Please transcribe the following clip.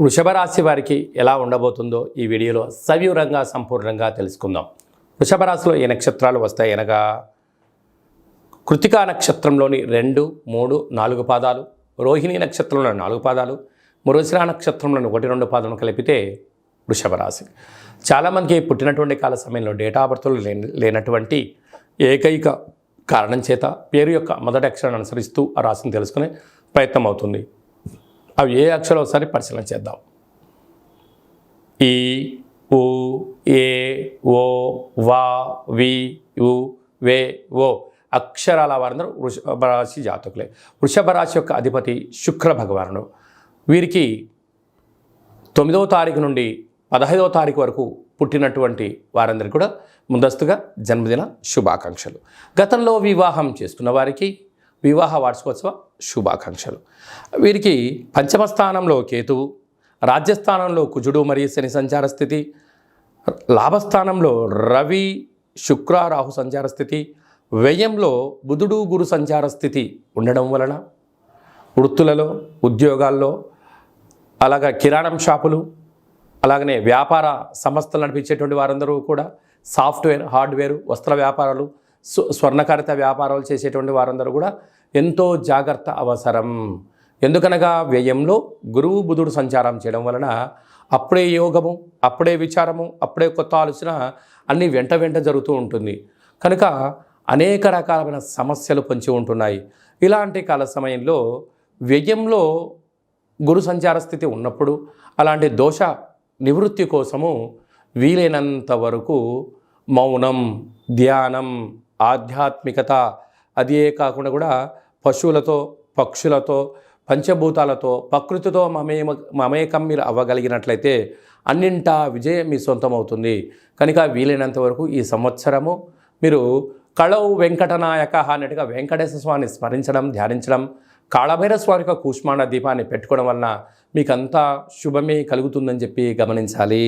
వృషభరాశి వారికి ఎలా ఉండబోతుందో ఈ వీడియోలో సవివరంగా సంపూర్ణంగా తెలుసుకుందాం. వృషభరాశిలో ఏ నక్షత్రాలు వస్తాయి అనగా కృతికా నక్షత్రంలోని రెండు మూడు నాలుగు పాదాలు రోహిణి నక్షత్రంలోని నాలుగు పాదాలు మృగశిరా నక్షత్రంలోని ఒకటి రెండు పాదాలను కలిపితే వృషభరాశి. చాలామందికి పుట్టినటువంటి కాల సమయంలో డేటా బర్త్లు లేనటువంటి ఏకైక కారణం చేత పేరు యొక్క మొదటి అక్షరాన్ని అనుసరిస్తూ ఆ రాశిని తెలుసుకునే ప్రయత్నం అవుతుంది. అవి ఏ అక్షరం ఒకసారి పరిశీలన చేద్దాం. ఈ ఉ ఏ ఓ వా వి ఉ వే ఓ అక్షరాల వారందరూ వృషభ రాశి జాతకులే. వృషభ రాశి యొక్క అధిపతి శుక్ర భగవానుడు. వీరికి తొమ్మిదవ తారీఖు నుండి పదహైదవ తారీఖు వరకు పుట్టినటువంటి వారందరికీ కూడా ముందస్తుగా జన్మదిన శుభాకాంక్షలు. గతంలో వివాహం చేసుకున్న వారికి వివాహ వార్షికోత్సవ శుభాకాంక్షలు. వీరికి పంచమ స్థానంలో కేతువు రాజ్యస్థానంలో కుజుడు మరియు శని సంచార స్థితి లాభస్థానంలో రవి శుక్ర రాహు సంచార స్థితి వ్యయంలో బుధుడు గురు సంచార స్థితి ఉండడం వలన వృత్తులలో ఉద్యోగాల్లో అలాగే కిరాణం షాపులు అలాగనే వ్యాపార సంస్థలు నడిపించేటువంటి వారందరూ కూడా సాఫ్ట్వేర్ హార్డ్వేర్ వస్త్ర వ్యాపారాలు స్వర్ణకారిత వ్యాపారాలు చేసేటువంటి వారందరూ కూడా ఎంతో జాగ్రత్త అవసరం. ఎందుకనగా వ్యయంలో గురువు బుధుడు సంచారం చేయడం వలన అప్పుడే యోగము అప్పుడే విచారము అప్పుడే కొత్త ఆలోచన అన్నీ వెంట వెంట జరుగుతూ ఉంటుంది. కనుక అనేక రకాలైన సమస్యలు పొంచి ఉంటున్నాయి. ఇలాంటి కాల సమయంలో వ్యయంలో గురు సంచార స్థితి ఉన్నప్పుడు అలాంటి దోష నివృత్తి కోసము వీలైనంత వరకు మౌనం ధ్యానం ఆధ్యాత్మికత అదే కాకుండా కూడా పశువులతో పక్షులతో పంచభూతాలతో ప్రకృతితో మమేమ మమేకం మీరు అవ్వగలిగినట్లయితే అన్నింటా విజయం మీ సొంతం అవుతుంది కనుక వీలైనంత వరకు ఈ సంవత్సరము మీరు కళవు వెంకటనాయక అన్నట్టుగా వెంకటేశ్వర స్వామిని స్మరించడం ధ్యానించడం కాళభైర స్వామి యొక్క కూష్మాండ దీపాన్ని పెట్టుకోవడం వలన మీకంతా శుభమే కలుగుతుందని చెప్పి గమనించాలి.